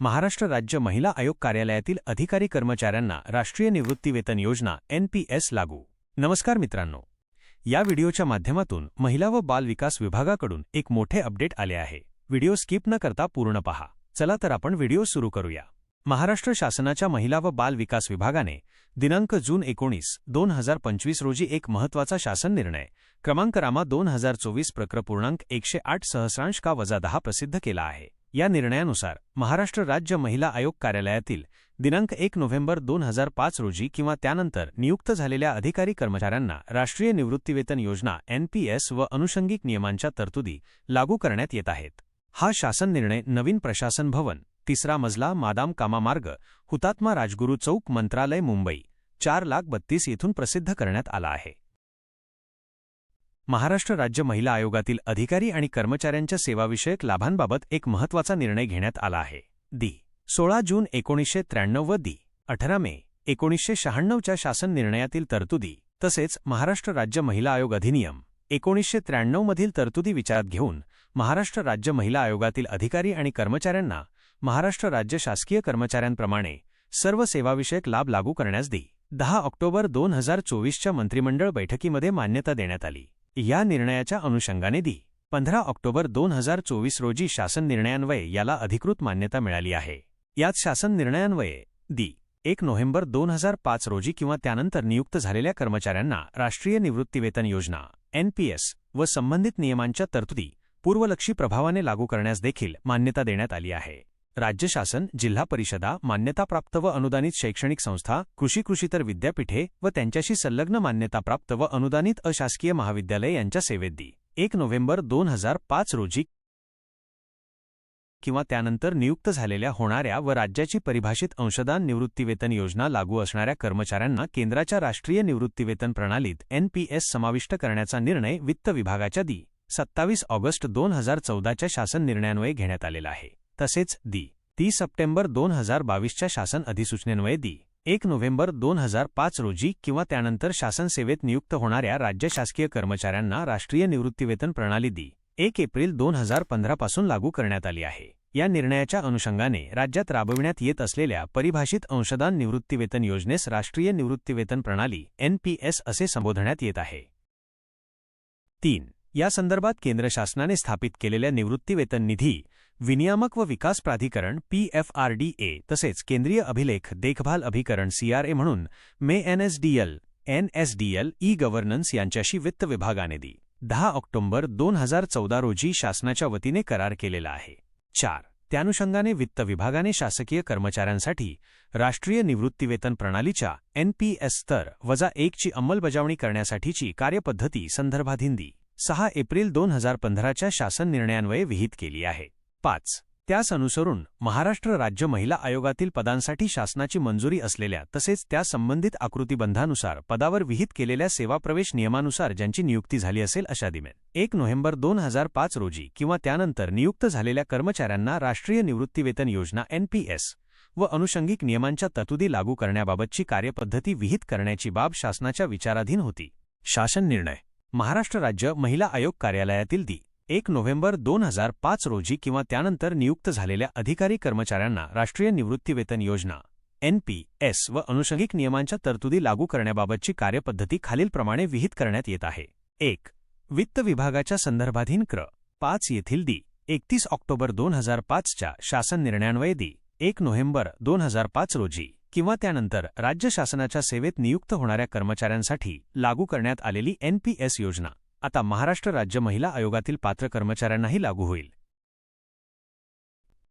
महाराष्ट्र राज्य महिला आयोग कार्यालयातील अधिकारी कर्मचाऱ्यांना राष्ट्रीय निवृत्तीवेतन योजना एनपीएस लागू. नमस्कार मित्रांनो. या व्हिडिओच्या माध्यमातून महिला व बाल विकास विभागाकडून एक मोठे अपडेट आले आहे. व्हिडिओ स्किप न करता पूर्ण पहा. चला तर आपण व्हिडिओ सुरू करूया. महाराष्ट्र शासनाच्या महिला व बाल विकास विभागाने दिनांक जून एकोणीस दोन हजार पंचवीस रोजी एक महत्त्वाचा शासन निर्णय क्रमांक रामा दोन हजार चोवीस प्रक्रपूर्णांक एकशे आठ सहस्रांश का वजा दहा प्रसिद्ध केला आहे. या निर्णयानुसार महाराष्ट्र राज्य महिला आयोग कार्यालयातील दिनांक एक नोव्हेंबर दोन हजार पाच रोजी किंवा त्यानंतर नियुक्त झालेल्या अधिकारी कर्मचाऱ्यांना राष्ट्रीय निवृत्तीवेतन योजना एनपीएस व अनुषंगिक नियमांच्या तरतुदी लागू करण्यात येत आहेत. हा शासन निर्णय नवीन प्रशासन भवन तिसरा मजला मादाम कामा मार्ग हुतात्मा राजगुरू चौक मंत्रालय मुंबई चार लाख बत्तीस येथून प्रसिद्ध करण्यात आला आहे. महाराष्ट्र राज्य महिला आयोगातील अधिकारी आणि कर्मचाऱ्यांच्या सेवाविषयक लाभांबाबत एक महत्त्वाचा निर्णय घेण्यात आला आहे. दी. सोळा जून एकोणीसशे त्र्याण्णव व दी. अठरा मे एकोणीसशे शहाण्णवच्या शासन निर्णयातील तरतुदी तसेच महाराष्ट्र राज्य महिला आयोग अधिनियम एकोणीसशे त्र्याण्णवमधील तरतुदी विचारात घेऊन महाराष्ट्र राज्य महिला आयोगातील अधिकारी आणि कर्मचाऱ्यांना महाराष्ट्र राज्य शासकीय कर्मचाऱ्यांप्रमाणे सर्व सेवाविषयक लाभ लागू करण्यास दी. दहा ऑक्टोबर दोन हजार चोवीसच्या मंत्रिमंडळ बैठकीमध्ये मान्यता देण्यात आली. या निर्णयाच्या अनुषंगाने दी. पंधरा ऑक्टोबर दोन हजार चोवीस रोजी शासन निर्णयान्वये याला अधिकृत मान्यता मिळाली आहे. यात शासन निर्णयान्वये दी. एक नोव्हेंबर दोन हजार पाच रोजी किंवा त्यानंतर नियुक्त झालेल्या कर्मचाऱ्यांना राष्ट्रीय निवृत्तीवेतन योजना एनपीएस व संबंधित नियमांच्या तरतुदी पूर्वलक्षी प्रभावाने लागू करण्यास देखील मान्यता देण्यात आली आहे. राज्य शासन जिल्हा परिषदा मान्यताप्राप्त व अनुदानित शैक्षणिक संस्था कृषी कृषीतर विद्यापीठे व त्यांच्याशी संलग्न मान्यताप्राप्त व अनुदानित अशासकीय महाविद्यालय यांच्या सेवेत दी. एक नोव्हेंबर दोन हजार पाच रोजी किंवा त्यानंतर नियुक्त झालेल्या होणाऱ्या व राज्याची परिभाषित अंशदान निवृत्तीवेतन योजना लागू असणाऱ्या कर्मचाऱ्यांना केंद्राच्या राष्ट्रीय निवृत्तीवेतन प्रणालीत एनपीएस समाविष्ट करण्याचा निर्णय वित्त विभागाच्या दी. सत्तावीस ऑगस्ट दोन हजार चौदाच्या शासन निर्णयान्वये घेण्यात आलेला आहे. तसेच दी. तीस सप्टेंबर दोन हजार बावीसच्या शासन अधिसूचनेन्वये दी. एक नोव्हेंबर दोन हजार पाच रोजी किंवा त्यानंतर शासन सेवेत नियुक्त होणाऱ्या राज्य शासकीय कर्मचाऱ्यांना राष्ट्रीय निवृत्तीवेतन प्रणाली दी. एक एप्रिल दोन हजार पंधरापासून लागू करण्यात आली आहे. या निर्णयाच्या अनुषंगाने राज्यात राबविण्यात येत असलेल्या परिभाषित अंशदान निवृत्तीवेतन योजनेस राष्ट्रीय निवृत्तीवेतन प्रणाली एनपीएस असे संबोधण्यात येत आहे. तीन. या संदर्भात केंद्र शासनाने स्थापित केलेल्या निवृत्तीवेतन निधी विनियामक व विकास प्राधिकरण पीएफआरडीए तसेच केंद्रीय अभिलेख देखभाल अभिकरण सीआरए म्हणून मे एनएसडीएल एनएसडीएल ई गव्हर्नन्स यांच्याशी वित्त विभागाने दी. दहा ऑक्टोबर दोन हजार चौदा रोजी शासनाच्या वतीने करार केलेला आहे. चार. त्यानुषंगाने वित्त विभागाने शासकीय कर्मचाऱ्यांसाठी राष्ट्रीय निवृत्तीवेतन प्रणालीच्या एनपीएस स्तर वजा एकची अंमलबजावणी करण्यासाठीची कार्यपद्धती संदर्भाधीन दी. सहा एप्रिल दोन हजार पंधराच्या शासन निर्णयान्वये विहित केली आहे. पाच. त्यास अनुसरून महाराष्ट्र राज्य महिला आयोगातील पदांसाठी शासनाची मंजुरी असलेल्या तसेच त्या संबंधित आकृतीबंधानुसार पदावर विहित केलेल्या सेवाप्रवेश नियमानुसार ज्यांची नियुक्ती झाली असेल अशा दिमेन एक नोव्हेंबर दोन हजार पाच रोजी किंवा त्यानंतर नियुक्त झालेल्या कर्मचाऱ्यांना राष्ट्रीय निवृत्तीवेतन योजना एनपीएस व अनुषंगिक नियमांच्या ततुदी लागू करण्याबाबतची कार्यपद्धती विहित करण्याची बाब शासनाच्या विचाराधीन होती. शासन निर्णय. महाराष्ट्र राज्य महिला आयोग कार्यालयातील दी. एक नोव्हेंबर दोन हजार पाच रोजी किंवा त्यानंतर नियुक्त झालेल्या अधिकारी कर्मचाऱ्यांना राष्ट्रीय निवृत्तीवेतन योजना एनपीएस व अनुषंगिक नियमांच्या तरतुदी लागू करण्याबाबतची कार्यपद्धती खालीलप्रमाणे विहित करण्यात येत आहे. एक वित्त विभागाच्या संदर्भाधीन क्र. पाच येथील दी एकतीस ऑक्टोबर दोन हजार पाचच्या शासन निर्णयान्वये दी एक नोव्हेंबर दोन हजार पाच रोजी किंवा त्यानंतर राज्य शासनाच्या सेवेत नियुक्त होणाऱ्या कर्मचाऱ्यांसाठी लागू करण्यात आलेली एनपीएस योजना. आता महाराष्ट्र राज्य महिला आयोगातील पात्र कर्मचाऱ्यांनाही लागू होईल.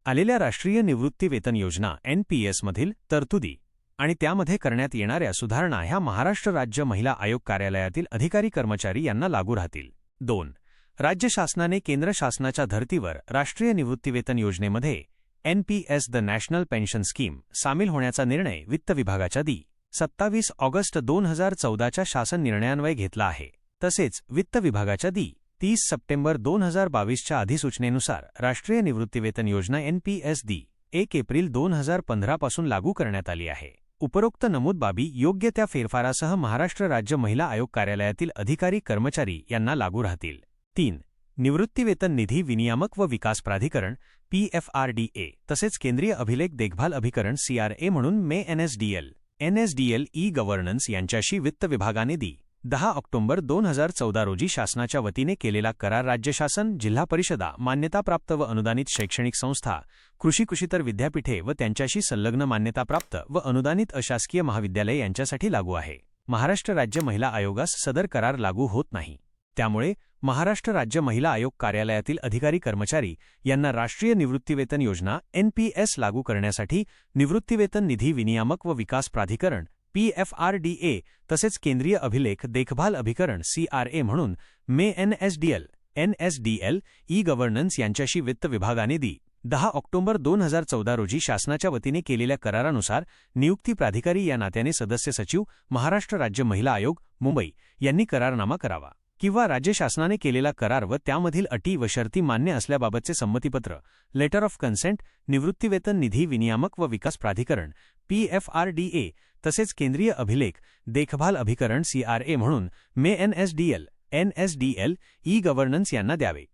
आलेल्या राष्ट्रीय निवृत्ती वेतन योजना एनपीएसमधील तरतुदी आणि त्यामध्ये करण्यात येणाऱ्या सुधारणा ह्या महाराष्ट्र राज्य महिला आयोग कार्यालयातील अधिकारी कर्मचारी यांना लागू राहतील. दोन राज्य शासनाने केंद्र शासनाच्या धर्तीवर राष्ट्रीय निवृत्तीवेतन योजनेमध्ये NPS the national pension scheme सामील होण्याचा निर्णय वित्त विभागाच्या दी सत्तावीस ऑगस्ट दोन हजार चौदाच्या शासन निर्णयान्वये घेतला आहे. तसेच वित्त विभागाच्या दी तीस सप्टेंबर दोन हजार बावीसच्या अधिसूचनेनुसार राष्ट्रीय निवृत्तीवेतन योजना एनपीएस दी एक एप्रिल दोन हजार पंधरापासून लागू करण्यात आली आहे. उपरोक्त नमूद बाबी योग्य त्या फेरफारासह महाराष्ट्र राज्य महिला आयोग कार्यालयातील अधिकारी कर्मचारी यांना लागू राहतील. तीन निवृत्तीवेतन निधी विनियामक व विकास प्राधिकरण पीएफआरडीए तसेच केंद्रीय अभिलेख देखभाल अभिकरण सीआरए म्हणून मे एनएसडीएल एनएसडीएल ई गव्हर्नन्स यांच्याशी वित्त विभागाने दी दहा ऑक्टोबर दोन हजार चौदा रोजी शासनाच्या वतीने केलेला करार राज्य शासन जिल्हा परिषदा मान्यताप्राप्त व अनुदानित शैक्षणिक संस्था कृषी कृषीतर विद्यापीठे व त्यांच्याशी संलग्न मान्यताप्राप्त व अनुदानित अशासकीय महाविद्यालय यांच्यासाठी लागू आहे. महाराष्ट्र राज्य महिला आयोगास सदर करार लागू होत नाही. त्यामुळे महाराष्ट्र राज्य महिला आयोग कार्यालयातील अधिकारी कर्मचारी यांना राष्ट्रीय निवृत्तीवेतन योजना एनपीएस लागू करण्यासाठी निवृत्तीवेतन निधी विनियामक व विकास प्राधिकरण पीएफआरडीए तसेच केंद्रीय अभिलेख देखभाल अभिकरण सीआरए म्हणून मे एनएसडीएल एनएसडीएल ई गव्हर्नन्स यांच्याशी वित्त विभागाने दी. दहा ऑक्टोबर दोन हजार चौदा रोजी शासनाच्या वतीने केलेल्या करारानुसार नियुक्ती प्राधिकारी या नात्याने सदस्य सचिव महाराष्ट्र राज्य महिला आयोग मुंबई यांनी करारनामा करावा. किंवा राज्य शासनाने केलेला करार व त्यामधील अटी व शर्ती मान्य असल्याबाबतचे संमतीपत्र लेटर ऑफ कन्सेंट निवृत्तीवेतन निधी विनियामक व विकास प्राधिकरण पीएफआरडीए तसेच केंद्रीय अभिलेख, देखभाल अभिकरण सीआरए म्हणून मे एनएसडीएल एनएसडीएल ई गव्हर्नन्स यांना द्यावे.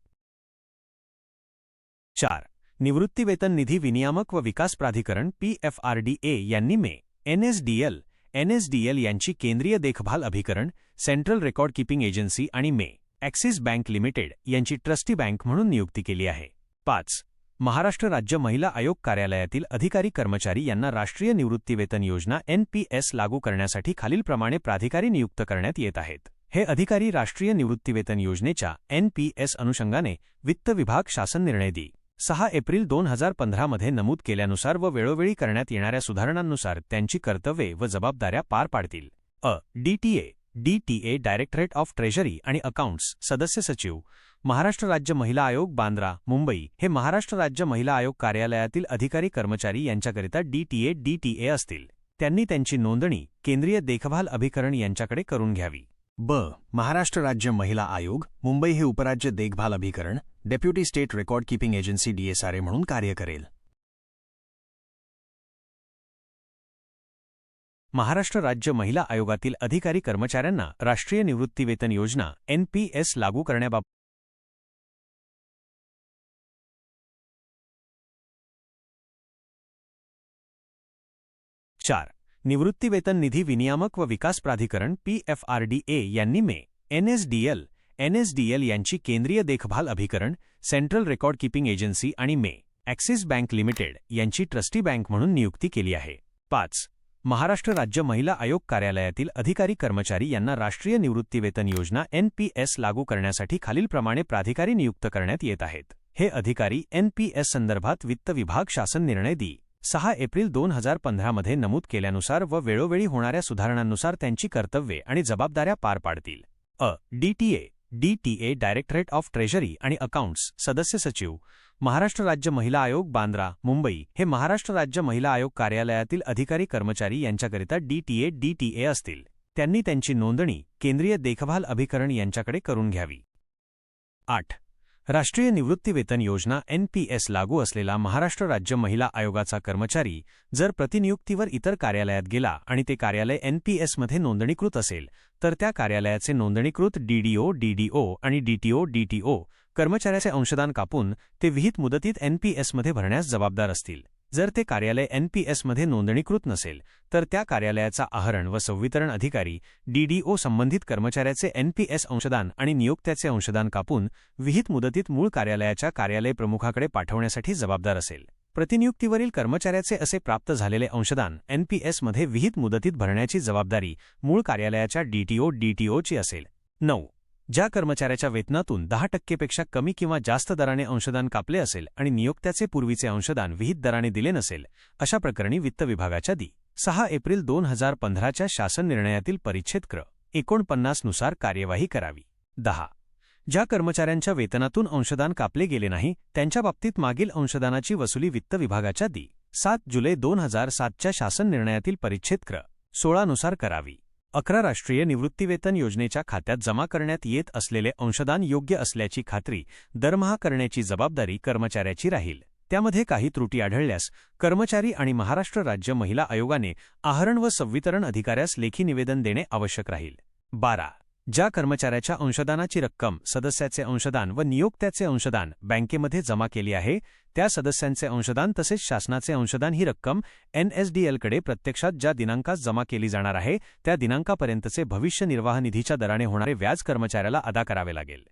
चार. निवृत्तीवेतन निधी विनियामक व विकास प्राधिकरण पीएफआरडीए यांनी मे एनएसडीएल एनएसडीएल यांची केंद्रीय देखभाल अभिकरण, सेंट्रल रेकॉर्ड कीपिंग एजन्सी आणि मे, ॲक्सिस बँक लिमिटेड यांची ट्रस्टी बँक म्हणून नियुक्ती केली आहे. पाच. महाराष्ट्र राज्य महिला आयोग कार्यालयातील अधिकारी कर्मचारी यांना राष्ट्रीय निवृत्तीवेतन योजना एनपीएस लागू करण्यासाठी खालीलप्रमाणे प्राधिकारी नियुक्त करण्यात येत आहेत. हे अधिकारी राष्ट्रीय निवृत्तीवेतन योजनेच्या एनपीएस अनुषंगाने वित्त विभाग शासन निर्णय दी. सहा एप्रिल दोन हजार पंधरामध्ये नमूद केल्यानुसार व वेळोवेळी करण्यात येणाऱ्या सुधारणांनुसार त्यांची कर्तव्ये व जबाबदाऱ्या पार पाडतील. अ. DTA DTA directorate of treasury आणि अकाउंट्स सदस्य सचिव महाराष्ट्र राज्य महिला आयोग बांद्रा मुंबई हे महाराष्ट्र राज्य महिला आयोग कार्यालयातील अधिकारी कर्मचारी यांच्याकरिता डीटीए डीटीए असतील. त्यांनी त्यांची नोंदणी केंद्रीय देखभाल अभिकरण यांच्याकडे करून घ्यावी. ब. महाराष्ट्र राज्य महिला आयोग मुंबई हे उपराज्य देखभाल अभिकरण deputy state record keeping agency DSRA म्हणून कार्य करेल. महाराष्ट्र राज्य महिला आयोगातील अधिकारी कर्मचाऱ्यांना राष्ट्रीय निवृत्तीवेतन योजना एनपीएस लागू करण्याबाबत चार. निवृत्तीवेतन निधी विनियामक व विकास प्राधिकरण पीएफआरडीए यांनी मे. एनएसडीएल एनएसडीएल यांची केंद्रीय देखभाल अभिकरण सेंट्रल रेकॉर्ड कीपिंग एजन्सी आणि मे. ॲक्सिस बँक लिमिटेड यांची ट्रस्टी बँक म्हणून नियुक्ती केली आहे. पाच. महाराष्ट्र राज्य महिला आयोग कार्यालयातील अधिकारी कर्मचारी यांना राष्ट्रीय निवृत्तीवेतन योजना एनपीएस लागू करण्यासाठी खालीलप्रमाणे प्राधिकारी नियुक्त करण्यात येत आहेत. हे अधिकारी एनपीएस संदर्भात वित्त विभाग शासन निर्णय दी. सहा एप्रिल दोन हजार पंधरामध्ये नमूद केल्यानुसार व वेळोवेळी होणाऱ्या सुधारणांनुसार त्यांची कर्तव्ये आणि जबाबदाऱ्या पार पाडतील. अ. DTA DTA directorate of treasury आणि अकाउंट्स सदस्य सचिव महाराष्ट्र राज्य महिला आयोग बांद्रा मुंबई हे महाराष्ट्र राज्य महिला आयोग कार्यालयातील अधिकारी कर्मचारी यांच्याकरिता डीटीए डीटीए असतील. त्यांनी त्यांची नोंदणी केंद्रीय देखभाल अभिकरण यांच्याकडे करून घ्यावी. आठ. राष्ट्रीय निवृत्तीवेतन योजना एनपीएस लागू असलेला महाराष्ट्र राज्य महिला आयोगाचा कर्मचारी जर प्रतिनियुक्तीवर इतर कार्यालयात गेला आणि ते कार्यालय एनपीएसमध्ये नोंदणीकृत असेल तर त्या कार्यालयाचे नोंदणीकृत डीडीओ डीडीओ आणि डीटीओ डीटीओ कर्मचाऱ्याचे अंशदान कापून ते विहित मुदतीत एनपीएसमध्ये भरण्यास जबाबदार असतील. जर ते कार्यालय एनपीएसमध्ये नोंदणीकृत नसेल तर त्या कार्यालयाचा आहरण व संवितरण अधिकारी डीडीओ संबंधित कर्मचाऱ्याचे एनपीएस अंशदान आणि नियोक्त्याचे अंशदान कापून विहित मुदतीत मूळ कार्यालयाच्या कार्यालय प्रमुखाकडे पाठवण्यासाठी जबाबदार असेल. प्रतिनियुक्तीवरील कर्मचाऱ्याचे असे प्राप्त झालेले अंशदान एनपीएसमध्ये विहित मुदतीत भरण्याची जबाबदारी मूळ कार्यालयाच्या डीटीओ डीटीओची असेल. नऊ. ज्या कर्मचाऱ्याच्या वेतनातून दहा टक्केपेक्षा कमी किंवा जास्त दराने अंशदान कापले असेल आणि नियोक्त्याचे पूर्वीचे अंशदान विहित दराने दिले नसेल अशा प्रकरणी वित्त विभागाच्या दी सहा एप्रिल दोन हजार पंधराच्या शासन निर्णयातील परिच्छेद क्र एकोणपन्नासनुसार कार्यवाही करावी. दहा. ज्या कर्मचाऱ्यांच्या वेतनातून अंशदान कापले गेले नाही त्यांच्या बाबतीत मागील अंशदानाची वसुली वित्त विभागाच्या दी सात जुलै दोन हजार सातच्या शासन निर्णयातील परिच्छेद क्र सोळानुसार करावी. अकरा राष्ट्रीय निवृत्तीवेतन योजनेच्या खात्यात जमा करण्यात येत असलेले अंशदान योग्य असल्याची खात्री दरमहा करण्याची जबाबदारी कर्मचाऱ्याची राहील. त्यामध्ये काही त्रुटी आढळल्यास कर्मचारी आणि महाराष्ट्र राज्य महिला आयोगाने आहरण व संवितरण अधिकाऱ्यास लेखी निवेदन देणे आवश्यक राहील. बारा ज्या कर्मचाऱ्याच्या अंशदानाची रक्कम सदस्याचे अंशदान व नियोक्त्याचे अंशदान बँकेमध्ये जमा केली आहे त्या सदस्यांचे अंशदान तसेच शासनाचे अंशदान ही रक्कम एनएसडीएलकडे प्रत्यक्षात ज्या दिनांकास जमा केली जाणार आहे त्या दिनांकापर्यंतचे भविष्य निर्वाह निधीच्या दराने होणारे व्याज कर्मचाऱ्याला अदा करावे लागेल.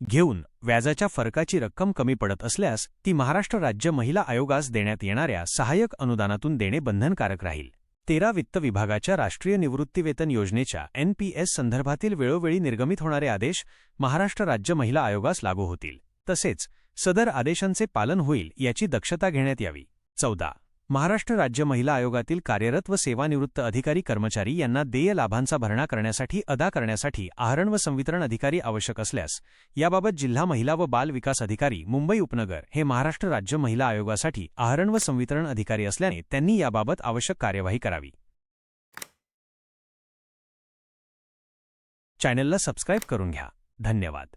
घेऊन व्याजाच्या फरकाची रक्कम कमी पडत असल्यास ती महाराष्ट्र राज्य महिला आयोगास देण्यात येणाऱ्या सहाय्यक अनुदानातून देणे बंधनकारक राहील. तेरा वित्त विभागाच्या राष्ट्रीय निवृत्तीवेतन योजनेच्या एनपीएस संदर्भातील वेळोवेळी निर्गमित होणारे आदेश महाराष्ट्र राज्य महिला आयोगास लागू होतील. तसेच सदर आदेशांचे पालन होईल याची दक्षता घेण्यात यावी. चौदा महाराष्ट्र राज्य महिला आयोगातील कार्यरत व सेवानिवृत्त अधिकारी कर्मचारी यांना देय लाभांचा भरणा करण्यासाठी अदा करण्यासाठी आहरण व संवितरण अधिकारी आवश्यक असल्यास याबाबत जिल्हा महिला व बाल विकास अधिकारी मुंबई उपनगर हे महाराष्ट्र राज्य महिला आयोगासाठी आहरण व संवितरण अधिकारी असल्याने त्यांनी याबाबत आवश्यक कार्यवाही करावी. चॅनलला सबस्क्राईब करून घ्या. धन्यवाद.